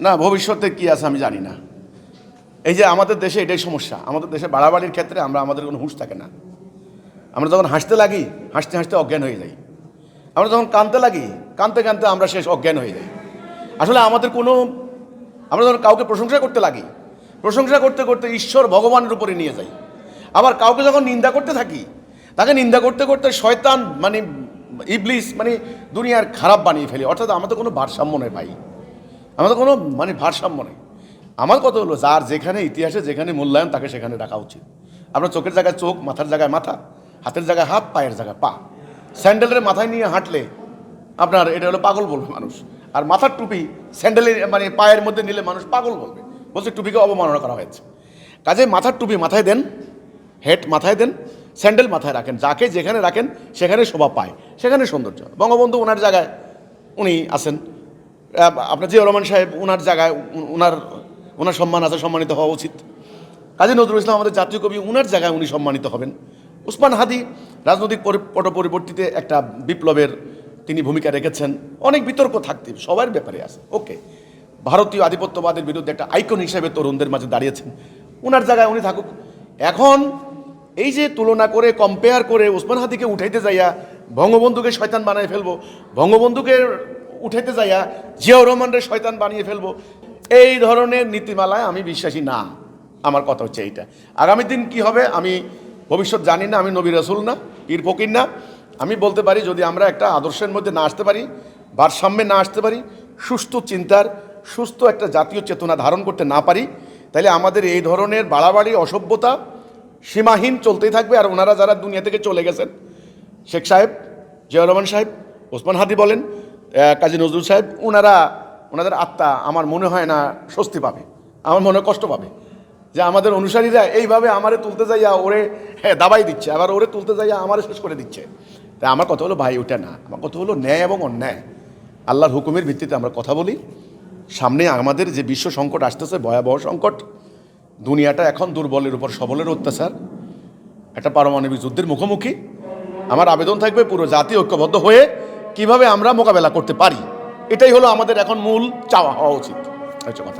না, ভবিষ্যতে কি আছে আমি জানি না। এই যে আমাদের দেশে এটাই সমস্যা। আমাদের দেশে বাড়াবাড়ির ক্ষেত্রে আমরা আমাদের কোনো হুঁশ থাকে না। আমরা যখন হাসতে লাগি, হাসতে হাসতে অজ্ঞান হয়ে যাই। আমরা যখন কানতে লাগি কানতে কানতে আমরা শেষ অজ্ঞান হয়ে যাই। আসলে আমাদের কোনো, আমরা যখন কাউকে প্রশংসা করতে লাগি, প্রশংসা করতে করতে ঈশ্বর ভগবানের উপরে নিয়ে যাই। আবার কাউকে যখন নিন্দা করতে থাকি, তাকে নিন্দা করতে করতে শয়তান মানে ইবলিস মানে দুনিয়ার খারাপ বানিয়ে ফেলি। অর্থাৎ আমাদের কোনো ভারসাম্য নেই ভাই। আমাদের কোনো মানে ভারসাম্য নেই। আমার কথা হলো, যার যেখানে ইতিহাসে যেখানে মূল্যায়ন, তাকে সেখানে রাখা উচিত। আপনার চোখের জায়গায় চোখ, মাথার জায়গায় মাথা, হাতের জায়গায় হাত, পায়ের জায়গায় পা। স্যান্ডেলের মাথায় নিয়ে হাঁটলে আপনার এটা হলো পাগল বলবে মানুষ। আর মাথার টুপি স্যান্ডেলের মানে পায়ের মধ্যে নিলে মানুষ পাগল বলবে। বলছে, টুপিকে অবমাননা করা হয়েছে। কাজে মাথার টুপি মাথায় দেন, হেড মাথায় দেন, স্যান্ডেল মাথায় রাখেন। যাকে যেখানে রাখেন, সেখানে শোভা পায়, সেখানে সৌন্দর্য। বঙ্গবন্ধু ওনার জায়গায় উনি আছেন। আপনার জিয়া রহমান সাহেব ওনার জায়গায় ওনার ওনার সম্মান আছে, সম্মানিত হওয়া উচিত। কাজী নজরুল ইসলাম আমাদের জাতীয় কবি ওনার জায়গায় উনি সম্মানিত হবেন। উসমান হাদি রাজনৈতিক পট পরিবর্তিতে একটা বিপ্লবের তিনি ভূমিকা রেখেছেন। অনেক বিতর্ক থাকতে, সবার ব্যাপারে আছে। ওকে। ভারতীয় আধিপত্যবাদের বিরুদ্ধে একটা আইকন হিসেবে তরুণদের মাঝে দাঁড়িয়েছেন। ওনার জায়গায় উনি থাকুক। এখন এই যে তুলনা করে কম্পেয়ার করে উসমান হাদিকে উঠাইতে যাইয়া বঙ্গবন্ধুকে শয়তান বানায় ফেলব, বঙ্গবন্ধুকে উঠাইতে যাইয়া জিয়াউর রহমানের শয়তান বানিয়ে ফেলব। এই ধরনের নীতিমালায় আমি বিশ্বাসী না। আমার কথা হচ্ছে এইটা। আগামী দিন কি হবে আমি ভবিষ্যৎ জানি না, আমি নবী রসুল না, পীর ফকির না। আমি বলতে পারি যদি আমরা একটা আদর্শের মধ্যে না আসতে পারি, ভারসাম্যে না আসতে পারি, সুস্থ চিন্তার, সুস্থ একটা জাতীয় চেতনা ধারণ করতে না পারি, তাহলে আমাদের এই ধরনের বাড়াবাড়ি, অসভ্যতা সীমাহীন চলতেই থাকবে। আর ওনারা যারা দুনিয়া থেকে চলে গেছেন, শেখ সাহেব, জিয়াউর রহমান সাহেব, ওসমান হাদি বলেন কাজী নজরুল সাহেব ওনারা ওনাদের আত্মা আমার মনে হয় না স্বস্তি পাবে, আমার মনে কষ্ট পাবে। যে আমাদের অনুসারীরা এইভাবে আমারে তুলতে যাইয়া ওরে হ্যাঁ দাবাই দিচ্ছে, আবার ওরে তুলতে যাইয়া আমারে শেষ করে দিচ্ছে। তাই আমার কথা হলো, ভাই ওটা না। আমার কথা হলো, ন্যায় এবং অন্যায়। আল্লাহর হুকুমের ভিত্তিতে আমরা কথা বলি। সামনে আমাদের যে বিশ্ব সংকট আসতেছে, ভয়াবহ সংকট, দুনিয়াটা এখন দুর্বলের উপর, সবলের অত্যাচার। একটা পারমাণবিক যুদ্ধের মুখোমুখি। আমার আবেদন থাকবে, পুরো জাতি ঐক্যবদ্ধ হয়ে কীভাবে আমরা মোকাবেলা করতে পারি? এটাই হলো আমাদের এখন মূল চাওয়া, হওয়া উচিত। হচ্ছে কথা